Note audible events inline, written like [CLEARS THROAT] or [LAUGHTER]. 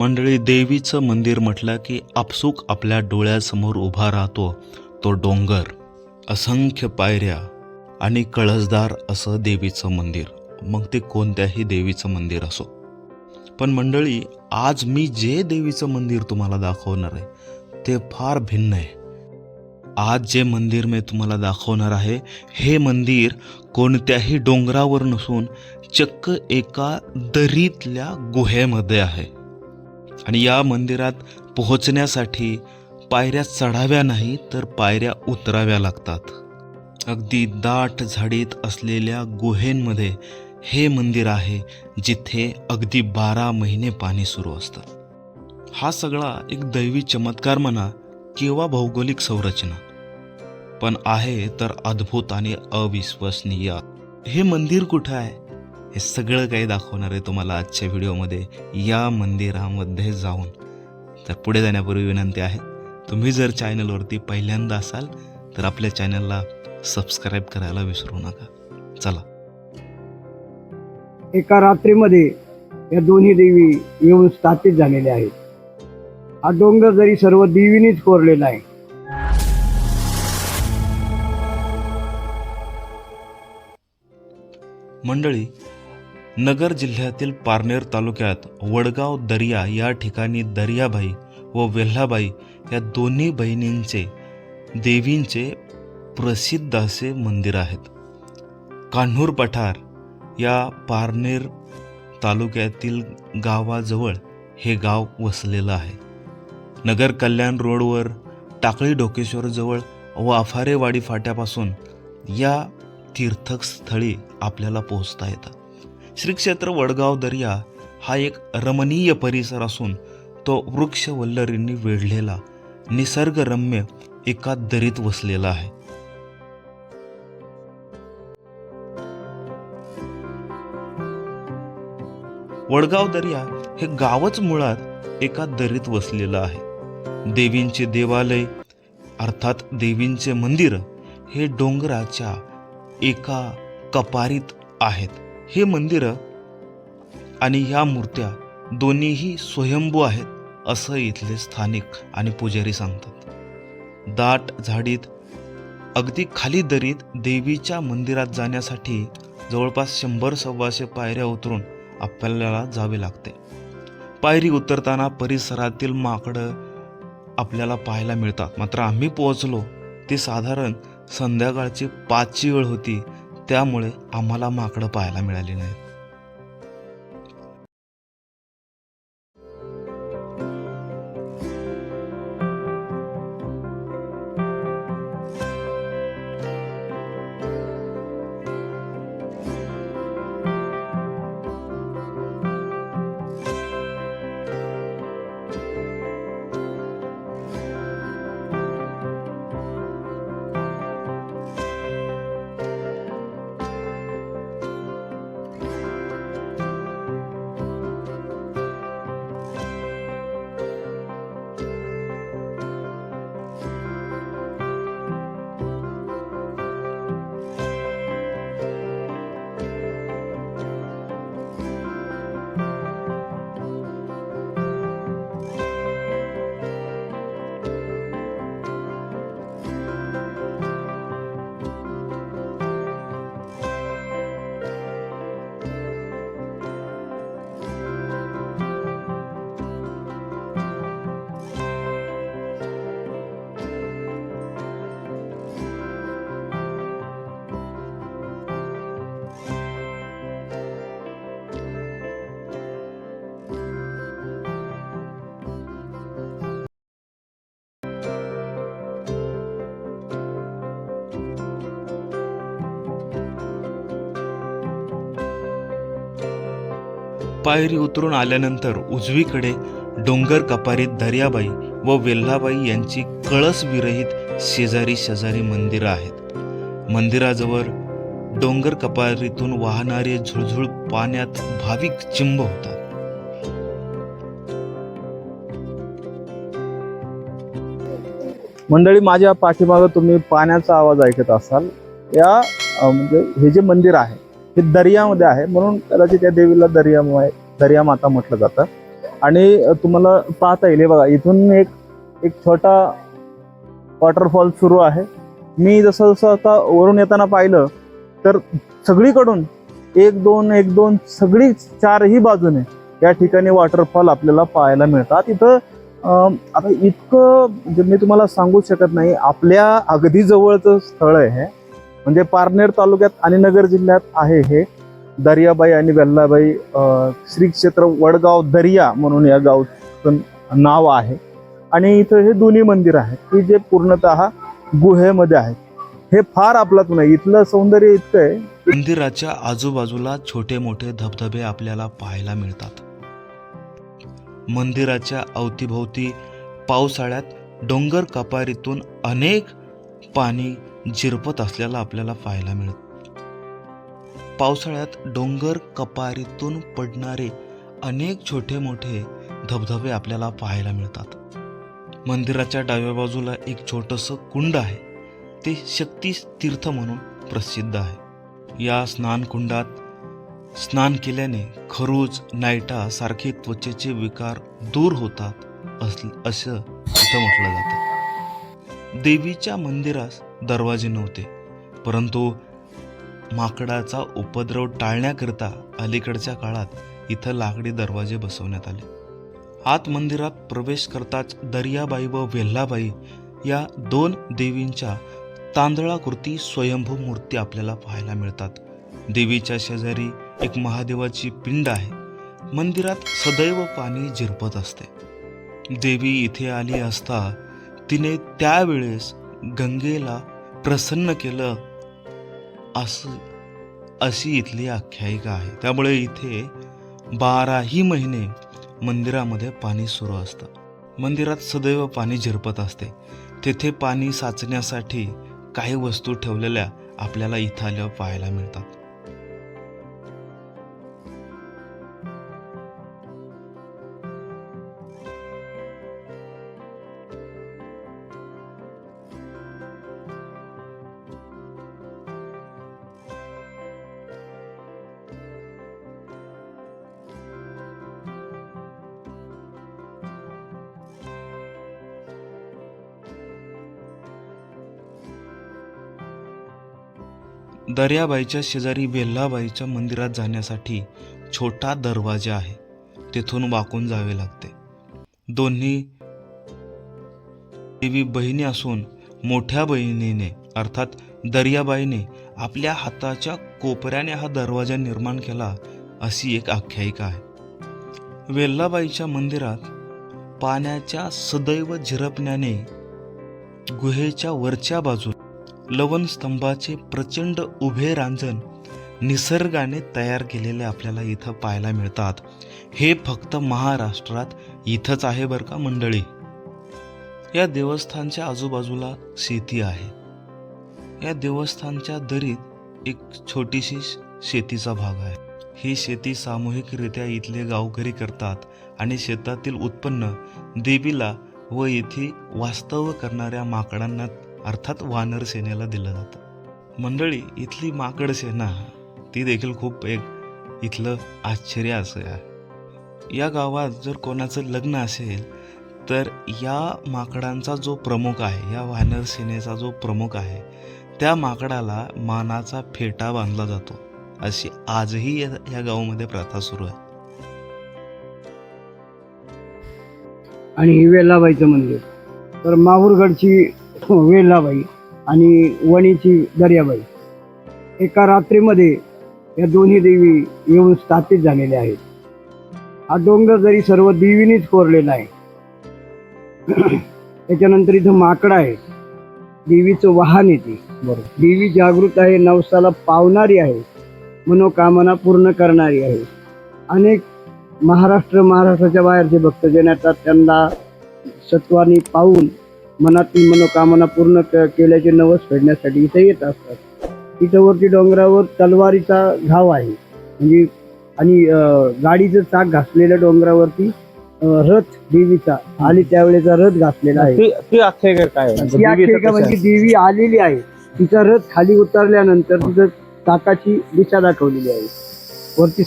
मंडळी देवीचं मंदिर म्हटलं की आपसूक आपल्या डोळ्यासमोर उभा राहतो तो डोंगर असंख्य पायऱ्या आणि कळसदार असं देवीचं मंदिर. मग ते कोणत्याही देवीचं मंदिर असो. पण मंडळी आज मी जे देवीचं मंदिर तुम्हाला दाखवणार आहे ते फार भिन्न आहे. आज जे मंदिर मी तुम्हाला दाखवणार आहे हे मंदिर कोणत्याही डोंगरावर नसून चक्क एका दरीतल्या गुहेमध्ये आहे. आणि या मंदिरात पोहोचण्यासाठी पायऱ्या चढाव्या नाही तर पायऱ्या उतराव्या लागतात. अगदी दाट झाडीत असलेल्या गुहेंमध्ये हे मंदिर आहे जिथे अगदी बारा महिने पाणी सुरू असतं. हा सगळा एक दैवी चमत्कार म्हणा किंवा भौगोलिक संरचना. पण आहे तर अद्भुत आणि अविश्वसनीय. हे मंदिर कुठं आहे? हे सगळं काही दाखवणार आहे तुम्हाला आजच्या व्हिडिओमध्ये या मंदिरामध्ये जाऊन. तर पुढे जाण्यापूर्वी विनंती आहे तुम्ही जर चॅनलवरती पहिल्यांदा असाल तर आपल्या चॅनलला सबस्क्राईब करायला विसरू नका. चला. एका रात्रीमध्ये या दोन्ही देवी येऊन स्थापित झालेल्या आहेत. हा डोंगर जरी सर्व देवीनीच कोरलेला आहे. मंडळी नगर जिल्ह्यातील पारनेर तालुक्यात वडगाव दर्या या ठिकाणी दर्याबाई व वेल्हाबाई या दोन्ही बहिणींचे देवींचे प्रसिद्ध असे मंदिर आहेत. कान्हूर पठार या पारनेर तालुक्यातील गावाजवळ हे गाव वसलेलं आहे. नगर कल्याण रोडवर टाकळी डोकेश्वरजवळ व अफारेवाडी फाट्यापासून या तीर्थस्थळी आपल्याला पोहोचता येतात. श्री क्षेत्र वडगाव दर्या हा एक रमणीय परिसर असून तो वृक्ष वल्लरींनी वेढलेला निसर्गरम्य एका दरीत वसलेला आहे. वडगाव दर्या हे गावच मुळात एका दरीत वसलेलं आहे. देवींचे देवालय अर्थात देवींचे मंदिर हे डोंगराच्या एका कपारीत आहेत. हे मंदिरं आणि ह्या मूर्त्या दोन्हीही स्वयंभू आहेत असं इथले स्थानिक आणि पुजारी सांगतात. दाट झाडीत अगदी खाली दरीत देवीच्या मंदिरात जाण्यासाठी जवळपास शंभर सव्वाशे पायऱ्या उतरून आपल्याला जावे लागते. पायरी उतरताना परिसरातील माकडं आपल्याला पाहायला मिळतात. मात्र आम्ही पोहोचलो ती साधारण संध्याकाळची पाचची वेळ होती. त्यामुळे आम्हाला माकडं पाहायला मिळाली नाहीत. पायरी उतरून आल्यानंतर उजवीकडे डोंगर कपारीत दर्याबाई व वेल्हाबाई यांची कळस विरहित शेजारी शेजारी मंदिरं आहेत. मंदिराजवळ डोंगर कपारीतून वाहणारे झुळझुळ पाण्यात भाविक चिंब होतात. मंडळी माझ्या पाठीमागं तुम्ही पाण्याचा आवाज ऐकत असाल. या म्हणजे हे जे मंदिर आहे हे दर्यामध्ये आहे. म्हणून कदाचित या देवीला दर्या दर्या माता म्हटलं जातं. आणि तुम्हाला पाहता येईल. बघा इथून एक एक छोटा वॉटरफॉल सुरू आहे. मी जसं जसं आता वरून येताना पाहिलं तर सगळीकडून एक दोन एक दोन सगळी चारही बाजूने या ठिकाणी वॉटरफॉल आपल्याला पाहायला मिळतात. इथं आता इतकं म्हणजे मी तुम्हाला सांगू शकत नाही. आपल्या अगदी जवळचं स्थळ आहे म्हणजे पारनेर तालुक्यात आणि नगर जिल्ह्यात आहे हे दर्याबाई आणि गल्लाबाई श्री क्षेत्र वडगाव दर्या म्हणून या गावचं नाव आहे. आणि इथं हे दोन्ही मंदिर आहेत. की जे पूर्णतः गुहेमध्ये आहेत. हे फार आपलातून आहे. इथलं सौंदर्य इतकं आहे. मंदिराच्या आजूबाजूला छोटे मोठे धबधबे आपल्याला पाहायला मिळतात. मंदिराच्या अवतीभोवती पावसाळ्यात डोंगर कपारीतून अनेक पाणी झिरपत असल्याला आपल्याला पाहायला मिळत. पावसाळ्यात डोंगर कपारीतून पडणारे अनेक छोटे मोठे धबधबे आपल्याला पाहायला मिळतात. मंदिराच्या डाव्या बाजूला एक छोटंसं कुंड आहे. ते शक्ती तीर्थ म्हणून प्रसिद्ध आहे. या स्नानकुंडात स्नान केल्याने खरूज नायटा सारखे त्वचेचे विकार दूर होतात अस असं इथं म्हटलं जातं. देवीच्या मंदिरास दरवाजे नव्हते. परंतु माकडाचा उपद्रव टाळण्याकरिता अलीकडच्या काळात इथं लाकडी दरवाजे बसवण्यात आले. आत मंदिरात प्रवेश करताच दर्याबाई व वेल्लाबाई या दोन देवींच्या तांदळाकृती स्वयंभू मूर्ती आपल्याला पाहायला मिळतात. देवीच्या शेजारी एक महादेवाची पिंड आहे. मंदिरात सदैव पाणी झिरपत असते. देवी इथे आली असता तिने त्यावेळेस गंगेला प्रसन्न केलं. असं अशी इथली आख्यायिका आहे. त्यामुळे इथे बाराही महिने मंदिरामध्ये पाणी सुरू असतं. मंदिरात सदैव पाणी झिरपत असते. तेथे पाणी साचण्यासाठी काही वस्तू ठेवलेल्या आपल्याला इथं आल्यावर पाहायला मिळतात. दर्याबाईच्या शेजारी वेल्लाबाईच्या मंदिरात जाण्यासाठी छोटा दरवाजा आहे. तेथून वाकून जावे लागते. दोन्ही देवी बहिणी असून मोठ्या बहिणीने अर्थात दर्याबाईने आपल्या हाताच्या कोपऱ्याने हा दरवाजा निर्माण केला अशी एक आख्यायिका आहे. वेल्लाबाईच्या मंदिरात पाण्याच्या सदैव झिरपण्याने गुहेच्या वरच्या बाजूला लवणस्तंभाचे प्रचंड उभे रांजण निसर्गाने तयार केलेले आपल्याला इथं पाहायला मिळतात. हे फक्त महाराष्ट्रात इथंच आहे बरं का मंडळी? या देवस्थानच्या आजूबाजूला शेती आहे. या देवस्थानच्या दरीत एक छोटीशी शेतीचा भाग आहे. ही शेती सामूहिकरित्या इथले गावकरी करतात आणि शेतातील उत्पन्न देवीला व येथे वास्तव करणाऱ्या माकडांना अर्थात वानर सेनेला दिलं जातं. मंडळी इथली माकड सेना ती देखील खूप एक इथलं आश्चर्य असं आहे. या गावात जर कोणाचं लग्न असेल तर या माकडांचा जो प्रमुख आहे या वानर सेनेचा जो प्रमुख आहे त्या माकडाला मानाचा फेटा बांधला जातो. अशी आजही या या गावामध्ये प्रथा सुरू आहे. आणि वेलाबाईचं मंदिर. तर माहूरगडची वेल्लाबाई आणि वणीची दर्याबाई. एका रात्रीमध्ये या दोन्ही देवी येऊन स्थापित झालेल्या आहेत. हा डोंगर जरी सर्व देवीनीच कोरलेला आहे [CLEARS THROAT] त्याच्यानंतर इथं माकडं आहे देवीचं वाहन येते बरोबर. देवी जागृत आहे नवसाला पावणारी आहे मनोकामना पूर्ण करणारी आहे. अनेक महाराष्ट्र महाराष्ट्राच्या बाहेरचे भक्त येतात त्यांना सत्वानी पाहून मनातील मनोकामना पूर्ण क- केल्याचे नवस फेडण्यासाठी इथे येत असतात. इथं वरती डोंगरावर तलवारीचा घाव आहे. म्हणजे आणि गाडीचं चाक घासलेल्या डोंगरावरती रथ देवीचा आली त्यावेळेचा रथ घासलेला आहे. ती ती आख्यायिका काय? ती म्हणजे? देवी आलेली आहे. तिचा रथ खाली उतरल्यानंतर तिचं चाकाची दिशा दाखवलेली आहे. वरती